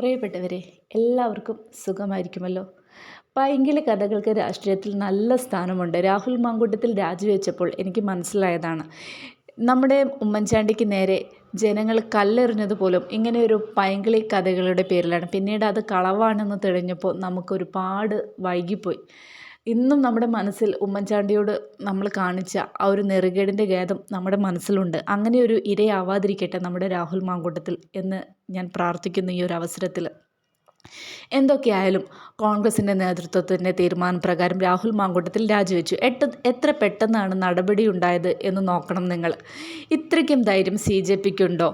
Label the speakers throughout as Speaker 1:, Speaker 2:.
Speaker 1: പ്രിയപ്പെട്ടവരെ എല്ലാവർക്കും സുഖമായിരിക്കുമല്ലോ? പൈങ്കിളി കഥകൾക്ക് രാഷ്ട്രീയത്തിൽ നല്ല സ്ഥാനമുണ്ട്. രാഹുൽ മാങ്കൂട്ടത്തിൽ രാജിവെച്ചപ്പോൾ എനിക്ക് മനസ്സിലായതാണ്. നമ്മുടെ ഉമ്മൻചാണ്ടിക്ക് നേരെ ജനങ്ങൾ കല്ലെറിഞ്ഞത് പോലും ഇങ്ങനെയൊരു പൈങ്കിളി കഥകളുടെ പേരിലാണ്. പിന്നീട് അത് കളവാണെന്ന് തെളിഞ്ഞപ്പോൾ നമുക്കൊരുപാട് വൈകിപ്പോയി. ഇന്നും നമ്മുടെ മനസ്സിൽ ഉമ്മൻചാണ്ടിയോട് നമ്മൾ കാണിച്ച ആ ഒരു നെറുകേടിന്റെ ഖേദം നമ്മുടെ മനസ്സിലുണ്ട്. അങ്ങനെ ഒരു ഇരയാവാതിരിക്കട്ടെ നമ്മുടെ രാഹുൽ മാങ്കൂട്ടത്തിൽ എന്ന് ഞാൻ പ്രാർത്ഥിക്കുന്നു ഈ ഒരു അവസരത്തിൽ. എന്തൊക്കെയായാലും കോൺഗ്രസിന്റെ നേതൃത്വത്തിന്റെ തീരുമാനപ്രകാരം രാഹുൽ മാങ്കൂട്ടത്തിൽ രാജിവെച്ചു. എട്ട് എത്ര പെട്ടെന്നാണ് നടപടി ഉണ്ടായത് എന്ന് നോക്കണം നിങ്ങൾ. ഇത്രയ്ക്കും ധൈര്യം സി ജെ പിക്കുണ്ടോ?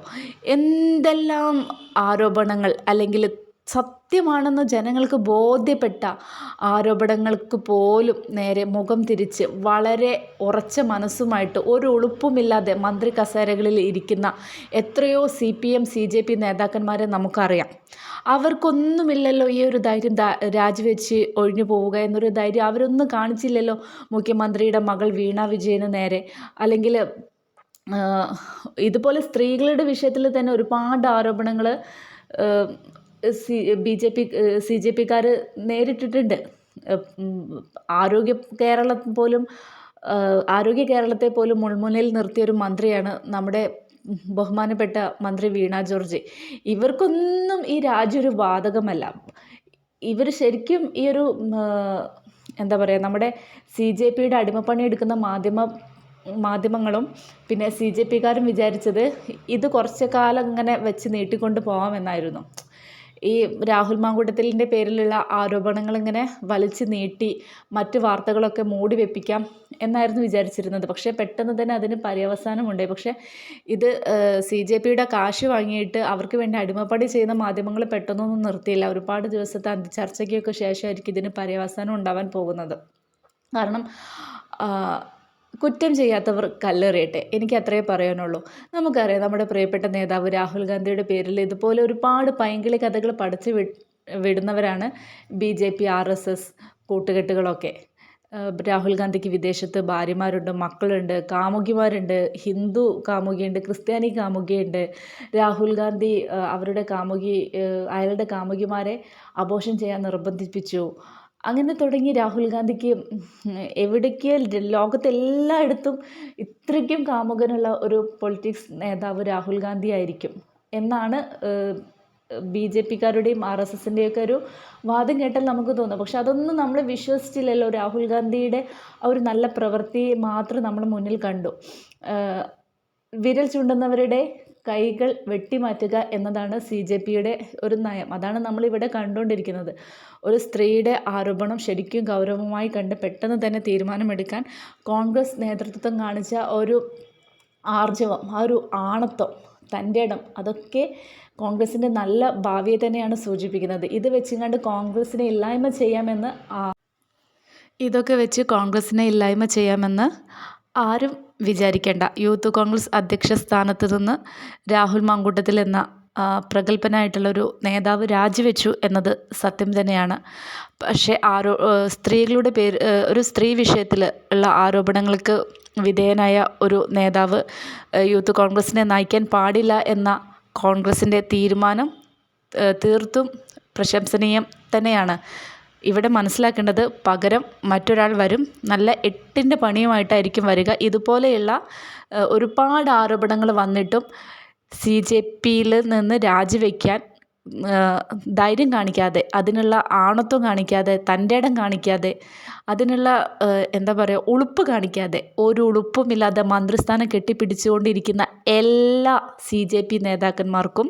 Speaker 1: എന്തെല്ലാം ആരോപണങ്ങൾ അല്ലെങ്കിൽ സത്യമാണെന്ന് ജനങ്ങൾക്ക് ബോധ്യപ്പെട്ട ആരോപണങ്ങൾക്ക് പോലും നേരെ മുഖം തിരിച്ച് വളരെ ഉറച്ച മനസ്സുമായിട്ട് ഒരു ഉളുപ്പുമില്ലാതെ മന്ത്രി കസേരകളിൽ ഇരിക്കുന്ന എത്രയോ C P M C J P നേതാക്കന്മാരെ നമുക്കറിയാം. അവർക്കൊന്നുമില്ലല്ലോ ഈ ഒരു ധൈര്യം രാജിവെച്ച് ഒഴിഞ്ഞു പോവുക എന്നൊരു ധൈര്യം അവരൊന്നും കാണിച്ചില്ലല്ലോ. മുഖ്യമന്ത്രിയുടെ മകൾ വീണ വിജയന് നേരെ. അല്ലെങ്കിൽ ഇതുപോലെ സ്ത്രീകളുടെ വിഷയത്തിൽ തന്നെ ഒരുപാട് ആരോപണങ്ങൾ B J P C J പിക്കാർ നേരിട്ടിട്ടുണ്ട്. ആരോഗ്യ കേരളം പോലും ആരോഗ്യ കേരളത്തെ പോലും മുൾമുനയിൽ നിർത്തിയൊരു മന്ത്രിയാണ് നമ്മുടെ ബഹുമാനപ്പെട്ട മന്ത്രി വീണ ജോർജ്. ഇവർക്കൊന്നും ഈ രാജ്യം ഒരു ബാധകമല്ല ഇവർ ശരിക്കും ഈ ഒരു എന്താ പറയുക നമ്മുടെ സി ജെ പിയുടെ അടിമപ്പണി എടുക്കുന്ന മാധ്യമ മാധ്യമങ്ങളും പിന്നെ സി ജെ പിക്കാരും വിചാരിച്ചത് ഇത് കുറച്ച് കാലം ഇങ്ങനെ വെച്ച് നീട്ടിക്കൊണ്ട് പോകാമെന്നായിരുന്നു ഈ രാഹുൽ മാങ്കൂട്ടത്തിലിന്റെ പേരിലുള്ള ആരോപണങ്ങൾ ഇങ്ങനെ വലിച്ചു നീട്ടി മറ്റ് വാർത്തകളൊക്കെ മൂടി വെപ്പിക്കാം എന്നായിരുന്നു വിചാരിച്ചിരുന്നത്. പക്ഷേ പെട്ടെന്ന് തന്നെ അതിന് പര്യവസാനമുണ്ടായി പക്ഷേ ഇത് സി ജെ പിയുടെ കാശ് വാങ്ങിയിട്ട് അവർക്ക് വേണ്ടി അടിമപ്പണി ചെയ്യുന്ന മാധ്യമങ്ങൾ പെട്ടെന്നൊന്നും നിർത്തിയില്ല. ഒരുപാട് ദിവസത്തെ അന്തിച്ചർച്ചയ്ക്കൊക്കെ ശേഷമായിരിക്കും ഇതിന് പര്യവസാനം ഉണ്ടാവാൻ പോകുന്നത്. കാരണം കുറ്റം ചെയ്യാത്തവർ കല്ലെറിയട്ടെ. എനിക്ക് അത്രയേ പറയാനുള്ളൂ. നമുക്കറിയാം നമ്മുടെ പ്രിയപ്പെട്ട നേതാവ് രാഹുൽ ഗാന്ധിയുടെ പേരിൽ ഇതുപോലെ ഒരുപാട് പൈങ്കിളി കഥകൾ പഠിച്ച് വിടുന്നവരാണ് B J P R S S കൂട്ടുകെട്ടുകളൊക്കെ. Rahul ഗാന്ധിക്ക് വിദേശത്ത് ഭാര്യമാരുണ്ട് മക്കളുണ്ട് കാമുകിമാരുണ്ട് ഹിന്ദു കാമുകിയുണ്ട് ക്രിസ്ത്യാനി കാമുകിയുണ്ട്. രാഹുൽ ഗാന്ധി അവരുടെ കാമുകി അയാളുടെ കാമുകിമാരെ അബോഷൻ ചെയ്യാൻ നിർബന്ധിപ്പിച്ചു. അങ്ങനെ തുടങ്ങി രാഹുൽ ഗാന്ധിക്ക് എവിടേക്ക് ലോകത്തെല്ലായിടത്തും ഇത്രയ്ക്കും കാമുകനുള്ള ഒരു പൊളിറ്റിക്സ് നേതാവ് രാഹുൽ ഗാന്ധി ആയിരിക്കും എന്നാണ് ബി ജെ പിക്കാരുടെയും ആർ എസ് എസിന്റെയൊക്കെ ഒരു വാദം കേട്ടാൽ നമുക്ക് തോന്നും. പക്ഷെ അതൊന്നും നമ്മൾ വിശ്വസിച്ചില്ലല്ലോ. രാഹുൽ ഗാന്ധിയുടെ ആ ഒരു നല്ല പ്രവൃത്തി മാത്രം നമ്മൾ മുന്നിൽ കണ്ടു. വിരൽ ചൂണ്ടുന്നവരുടെ കൈകൾ വെട്ടിമാറ്റുക എന്നതാണ് സി ജെ പിയുടെ ഒരു നയം. അതാണ് നമ്മളിവിടെ കണ്ടുകൊണ്ടിരിക്കുന്നത്. ഒരു സ്ത്രീയുടെ ആരോപണം ശരിക്കും ഗൗരവമായി കണ്ട് പെട്ടെന്ന് തന്നെ തീരുമാനമെടുക്കാൻ കോൺഗ്രസ് നേതൃത്വം കാണിച്ച ഒരു ആർജവം ആ ഒരു ആണത്വം തന്റെ ഇടം അതൊക്കെ കോൺഗ്രസിന്റെ നല്ല ഭാവിയെ തന്നെയാണ് സൂചിപ്പിക്കുന്നത്. ഇത് വെച്ചുകൊണ്ട് കോൺഗ്രസിനെ ഇല്ലായ്മ ചെയ്യാമെന്ന് ഇതൊക്കെ വെച്ച് കോൺഗ്രസിനെ ഇല്ലായ്മ ചെയ്യാമെന്ന് ആരും വിചാരിക്കേണ്ട. യൂത്ത് കോൺഗ്രസ് അധ്യക്ഷ സ്ഥാനത്ത് നിന്ന് രാഹുൽ മാങ്കൂട്ടത്തിൽ എന്ന പ്രഗത്ഭനായിട്ടുള്ളൊരു നേതാവ് രാജിവെച്ചു എന്നത് സത്യം തന്നെയാണ്. പക്ഷേ ആരോ സ്ത്രീകളുടെ പേര് ഒരു സ്ത്രീ വിഷയത്തിൽ ഉള്ള ആരോപണങ്ങൾക്ക് വിധേയനായ ഒരു നേതാവ് യൂത്ത് കോൺഗ്രസിനെ നയിക്കാൻ പാടില്ല എന്ന കോൺഗ്രസിന്റെ തീരുമാനം തീർത്തും പ്രശംസനീയം തന്നെയാണ്. ഇവിടെ മനസ്സിലാക്കേണ്ടത് പകരം മറ്റൊരാൾ വരും. നല്ല എട്ടിന്റെ പണിയുമായിട്ടായിരിക്കും വരിക. ഇതുപോലെയുള്ള ഒരുപാട് ആരോപണങ്ങൾ വന്നിട്ടും സി ജെ പിയിൽ നിന്ന് രാജിവെക്കാൻ ധൈര്യം കാണിക്കാതെ അതിനുള്ള ആണത്വം കാണിക്കാതെ തന്റെ ഇടം കാണിക്കാതെ അതിനുള്ള എന്താ പറയുക ഉളുപ്പ് കാണിക്കാതെ ഒരു ഉളുപ്പുമില്ലാതെ മന്ത്രിസ്ഥാനം കെട്ടിപ്പിടിച്ചുകൊണ്ടിരിക്കുന്ന എല്ലാ സി ജെ പി നേതാക്കന്മാർക്കും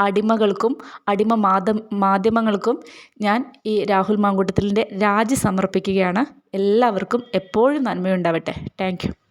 Speaker 1: അടിമകൾക്കും അടിമ മാധ്യമ മാധ്യമങ്ങൾക്കും ഞാൻ ഈ രാഹുൽ മാങ്കൂട്ടത്തിലിന്റെ രാജി സമർപ്പിക്കുകയാണ്. എല്ലാവർക്കും എപ്പോഴും നന്മയുണ്ടാവട്ടെ. Thank you.